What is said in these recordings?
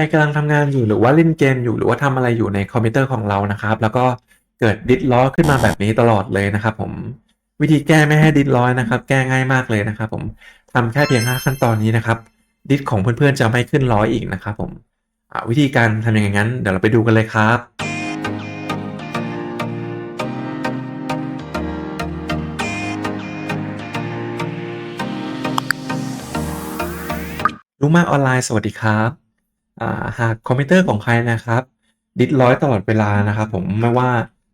รกำลังทำงานอยู่หรือว่าเล่นเกมอยู่หรือว่าทำอะไรอยู่ในคอมพิวเตอร์ของเรานะครับ แล้วก็เกิดดิสล้อขึ้นมาแบบนี้ตลอดเลยนะครับ ผมวิธีแก้ไม่ให้ดิสล้อนะครับ แก้ง่ายมากเลยนะครับ ผมทำแค่เพียง 5 ขั้นตอนนี้นะครับ ดิสของเพื่อนๆจะไม่ขึ้นร้อยอีกนะครับ ผมวิธีการทำอยังไงงั้น เดี๋ยวเราไปดูกันเลยครับรู้มากออนไลน์สวัสดีครับ อ่าหากคอมพิวเตอร์ของใครนะครับ ดิสร้อยตลอดเวลานะครับ ผมไม่ว่า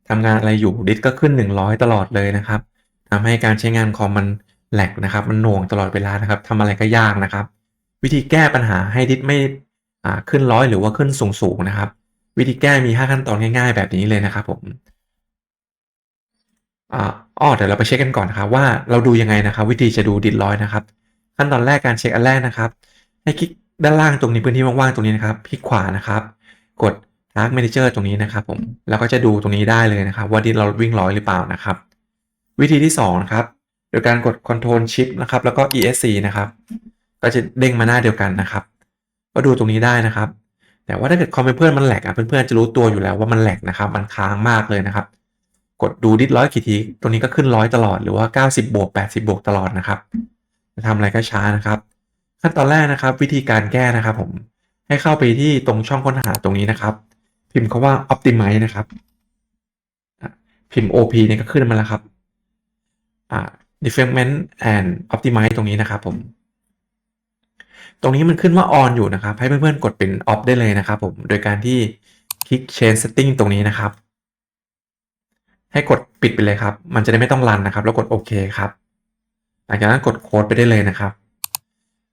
ทำงานอะไรอยู่ดิสก็ขึ้น 100 ตลอดเลยนะครับทำให้การใช้งานคอมมันแหลกนะครับ มันหน่วงตลอดเวลานะครับทำอะไรก็ยากนะครับ วิธีแก้ปัญหาให้ดิสไม่ขึ้นร้อยหรือว่าขึ้นสูงๆนะครับ วิธีแก้มี 5 ขั้นตอนง่าย ๆ แบบนี้เลยนะครับผมอ่าอ้อเดี๋ยวเราไปเช็คกันก่อนนะครับว่าเราดูยังไงนะครับ วิธีจะดูดิสร้อยนะครับ ขั้นตอนแรกการเช็คอันแรกนะครับ ให้คลิก ด้านล่างตรงนี้พื้นที่ว่างๆตรงนี้นะครับคลิกขวานะครับ กด Task Manager ตรงนี้นะครับผมแล้วก็จะดูตรงนี้ได้เลยนะครับ ว่าดิสเราวิ่งร้อยหรือเปล่านะครับ วิธีที่2นะครับโดยการกด Control Shift นะครับแล้วก็ ESC นะครับ ก็จะเด้งมาหน้าเดียวกันนะครับ ก็ดูตรงนี้ได้นะครับ แต่ว่าถ้าเกิดคอมเพื่อนมันแหลกอะเพื่อนๆจะรู้ตัวอยู่แล้วว่ามันแหลกนะครับ มันค้างมากเลยนะครับ กดดูดิสร้อยกี่ทีตรงนี้ก็ขึ้นร้อยตลอดหรือว่า 90บวก80บวกตลอดนะครับจะทำอะไรก็ช้านะครับ ขั้นตอนแรกนะครับ วิธีการแก้นะครับ ผมให้เข้าไปที่ตรงช่องค้นหาตรงนี้นะครับ พิมพ์คาว่า optimize นะครับพิมพ์ op เนี่ยก็ขึ้นมาแล้วครับ development and optimize ตรงนี้นะครับ ผม ตรงนี้มันขึ้นว่า on อยู่นะครับ ให้เพื่อนๆกดเป็น off ได้เลยนะครับ ผมโดยการที่คลิก change setting ตรงนี้นะครับ ให้กดปิดไปเลยครับ มันจะได้ไม่ต้องรันนะครับ แล้วกดโอเคครับหลังจากนั้นกดโค้ดไปได้เลยนะครับ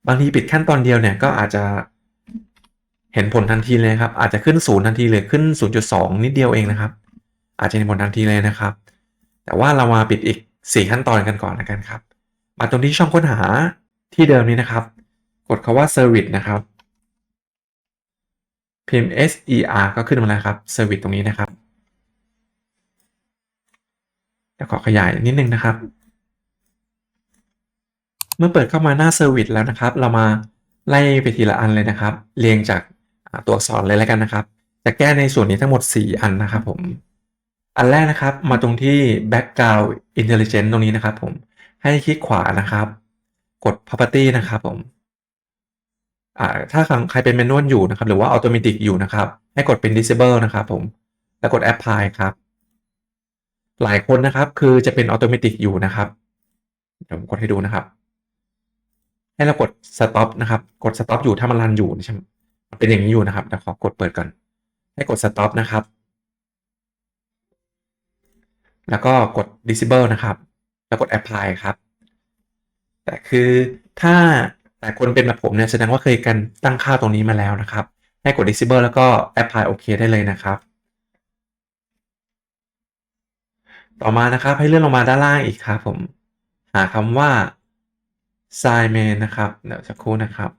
บางทีปิดขั้นตอนเดียวเนี่ยก็อาจจะเห็นผลทันทีเลยครับ อาจจะขึ้นศูนย์ทันทีเลยขึ้น 0.2 นิดเดียวเองนะครับ อาจจะเห็นผลทันทีเลยนะครับ แต่ว่าเรามาปิดอีก 4 ขั้นตอนกันก่อนนะกันครับ มาตรงที่ช่องค้นหาที่เดิมนี้นะครับ กดคาว่า service นะครับพิมพ์ ser ก็ขึ้นมาแล้วครับ service ตรงนี้นะครับแล้วขอขยายนิดนึงนะครับ เมื่อเปิดเข้ามาหน้าเซอร์วิสแล้วนะครับ เรามาไล่ไปทีละอันเลยนะครับ เรียงจากตัวอักษรเลยแล้วกันนะครับ จะแก้ในส่วนนี้ทั้งหมด 4 อันนะครับผม อันแรกนะครับมาตรงที่ background intelligence ตรงนี้นะครับผมให้คลิกขวานะครับ กด property นะครับผมถ้าใครเป็น manual อยู่นะครับ หรือว่า automatic อยู่นะครับ ให้กดเป็น disable นะครับผม แล้วกด apply ครับ หลายคนนะครับคือจะเป็น automatic อยู่นะครับ เดี๋ยวผมกดให้ดูนะครับ ให้เรากด stop นะครับ กด stop อยู่ถ้ามันรันอยู่ใช่ไหมเป็นอย่างนี้อยู่นะครับเดี๋ยวขอกดเปิดก่อน ให้กด stop นะครับ แล้วก็กด disable นะครับ แล้วกด apply ครับ แต่คือถ้าแต่คนเป็นแบบผมเนี่ยแสดงว่าเคยกันตั้งค่าตรงนี้มาแล้วนะครับ ให้กด disable แล้วก็ apply โอเคได้เลยนะครับ ต่อมานะครับให้เลื่อนลงมาด้านล่างอีกครับผม หาคำว่า sign main นะครับ เดี๋ยวสักครู่นะครับ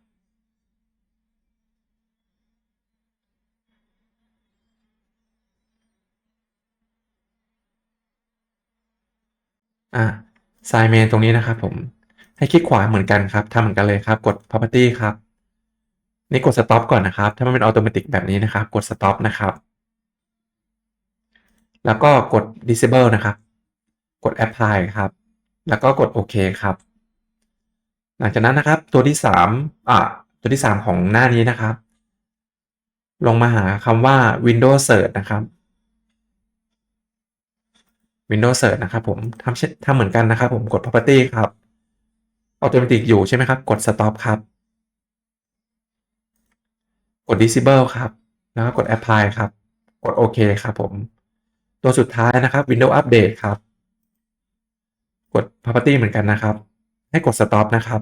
อ่า sign main ตรงนี้นะครับผม ให้คลิกขวาเหมือนกันครับทำเหมือนกันเลยครับ กด property ครับ นี่กด stop ก่อนนะครับ ถ้ามันเป็น automatic แบบนี้นะครับ กด stop นะครับ แล้วก็กด disable นะครับ กด apply ครับ แล้วก็กดโอเคครับ หลังจากนั้นนะครับตัวที่สามอ่าตัวที่สามของหน้านี้นะครับ ลงมาหาคำว่า Windows Search นะครับ Windows Search นะครับผมทำทำเหมือนกันนะครับ ผมกด property ครับ automatic อยู่ใช่ไหมครับ กด stop ครับ กด disable ครับ แล้วก็กด apply ครับ กดโอเคครับผม ตัวสุดท้ายนะครับ Windows Update ครับ กด property เหมือนกันนะครับ ให้กด stop นะครับ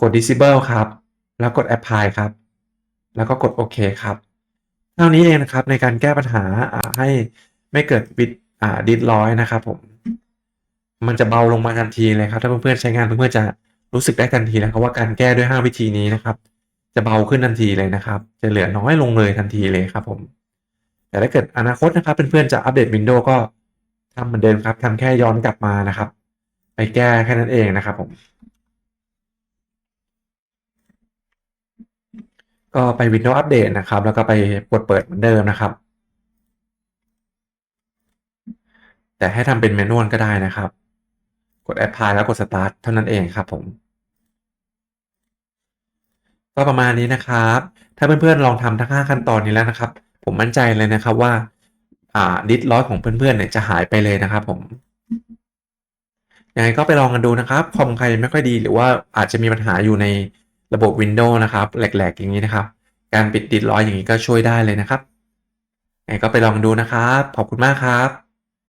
กด disable ครับ แล้วกด apply ครับ แล้วก็กดโอเคครับ เท่านี้เองนะครับในการแก้ปัญหาให้ไม่เกิดวิดดิดร้อยนะครับผม มันจะเบาลงมาทันทีเลยครับ ถ้าเพื่อนๆใช้งานเพื่อนๆจะรู้สึกได้ทันทีแล้วครับว่าการแก้ด้วย 5 วิธีนี้นะครับ จะเบาขึ้นทันทีเลยนะครับ จะเหลือน้อยลงเลยทันทีเลยครับผม แต่ถ้าเกิดอนาคตนะครับเพื่อนๆจะอัปเดต Windows ก็ ทำเหมือนเดิมครับทำแค่ย้อนกลับมานะครับ ไปแก้แค่นั้นเองนะครับผม ก็ไป Windows Update นะครับ แล้วก็ไปกดเปิดเหมือนเดิมนะครับ แต่ให้ทำเป็น Manual ก็ได้นะครับ กด Apply แล้วกด Start เท่านั้นเองครับผมก็ประมาณนี้นะครับ ถ้าเพื่อนๆลองทำทั้ง5ขั้นตอนนี้แล้วนะครับ ผมมั่นใจเลยนะครับว่า อ่าดิสลอสของเพื่อนๆเนี่ยจะหายไปเลยนะครับผมยังไงก็ไปลองกันดูนะครับคอมใครไม่ค่อยดีหรือว่าอาจจะมีปัญหาอยู่ในระบบ Windows นะครับแหลกๆ อย่างนี้นะครับ การปิดดิสลอยอย่างนี้ก็ช่วยได้เลยนะครับยังไงก็ไปลองดูนะครับ ขอบคุณมากครับ